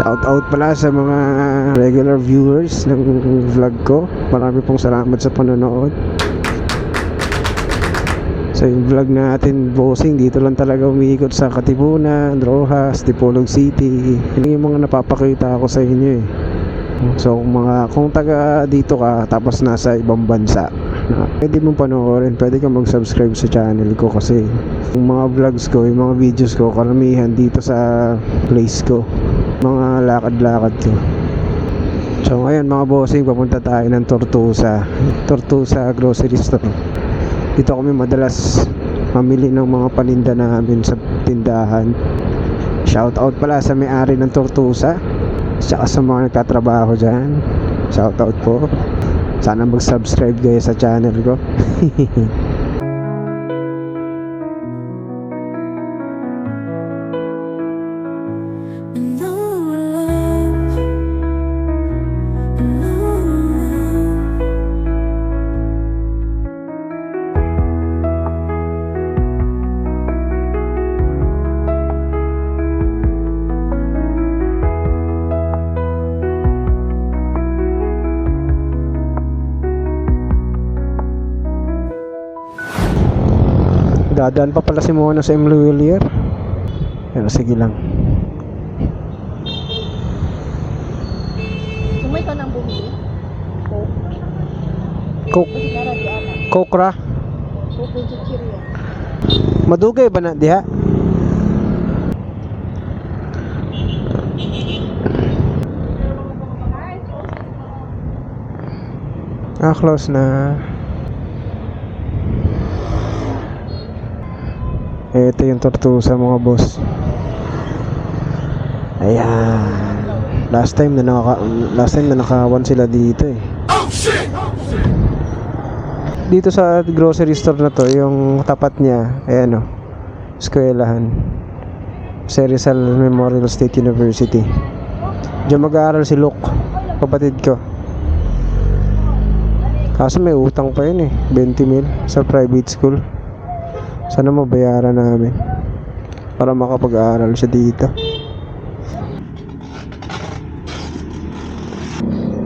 Shout out pala sa mga regular viewers ng vlog ko. Marami pong salamat sa panonood. So yung vlog natin, bossing, dito lang talaga umiikot sa Katipunan, Rojas, Dipolog City. Yun yung mga napapakita ko sa inyo eh. So mga kung taga dito ka tapos nasa ibang bansa, pwede mong panoorin, pwede kang mag-subscribe sa channel ko kasi yung mga vlogs ko, yung mga videos ko, karamihan dito sa place ko. Mga lakad-lakad ko. So ngayon mga bossing, papunta tayo ng Tortusa. Tortusa Grocery Store. Dito kami madalas mamili ng mga paninda namin sa tindahan. Shout out pala sa may-ari ng Tortusa. Tsaka sa mga nagtatrabaho dyan. Shout out po. Sana mag-subscribe kayo sa channel ko. Dadaan pa pala si Mona sa Emily Willier. Pero sige lang. Sumay ka nang bumili? Coke. Coke. Coke chichirya. Madugay ba na diha? Ah, close na. Ito yung tortusa mga boss. Ayan. Last time na naka last time na nakawan sila dito eh. Dito sa grocery store na to, yung tapat niya, ayan o, eskwelahan. Sa Rizal Memorial State University. Diyan mag-aaral si Luke, kapatid ko. Kaso may utang pa yun eh, 20 mil sa private school. Sana mabayaran namin para makapag-aaral siya dito.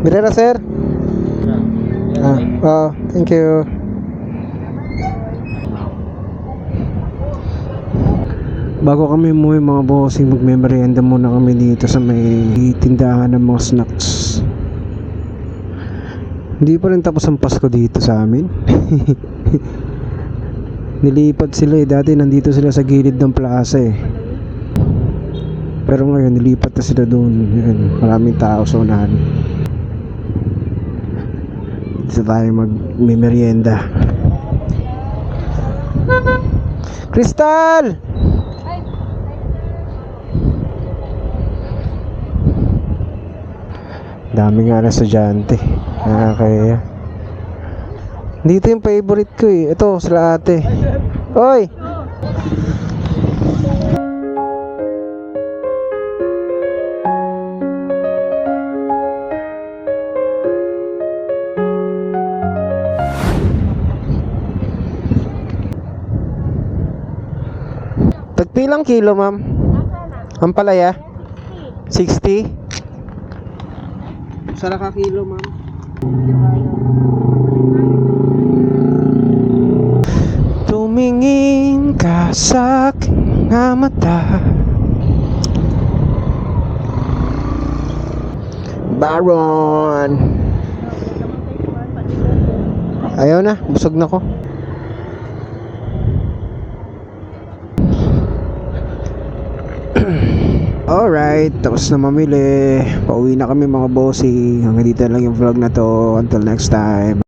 Mirera, sir? Ah, oh, thank you. Bago kami umuwi mga bossing, magme-merienda muna kami dito sa may tindahan ng mga snacks. Hindi pa rin tapos ang Pasko dito sa amin. Nilipat sila eh. Dati nandito sila sa gilid ng plaza eh. Pero ngayon, nilipat na sila doon. Yan, maraming tao sa unahan. Dito tayo mag-merienda. Crystal! Dami nga na estudyante. Nakakaya. Dito yung favorite ko eh. Ito, sila ate. Hoy! Tagpilang kilo, ma'am? Ang palaya? 60? Sara ka kilo, ma'am? Mata Baron Ayaw na, busog na ko Alright, tapos na mamili. Pauwi na kami mga bossy. Hanggang dito lang yung vlog na to. Until next time.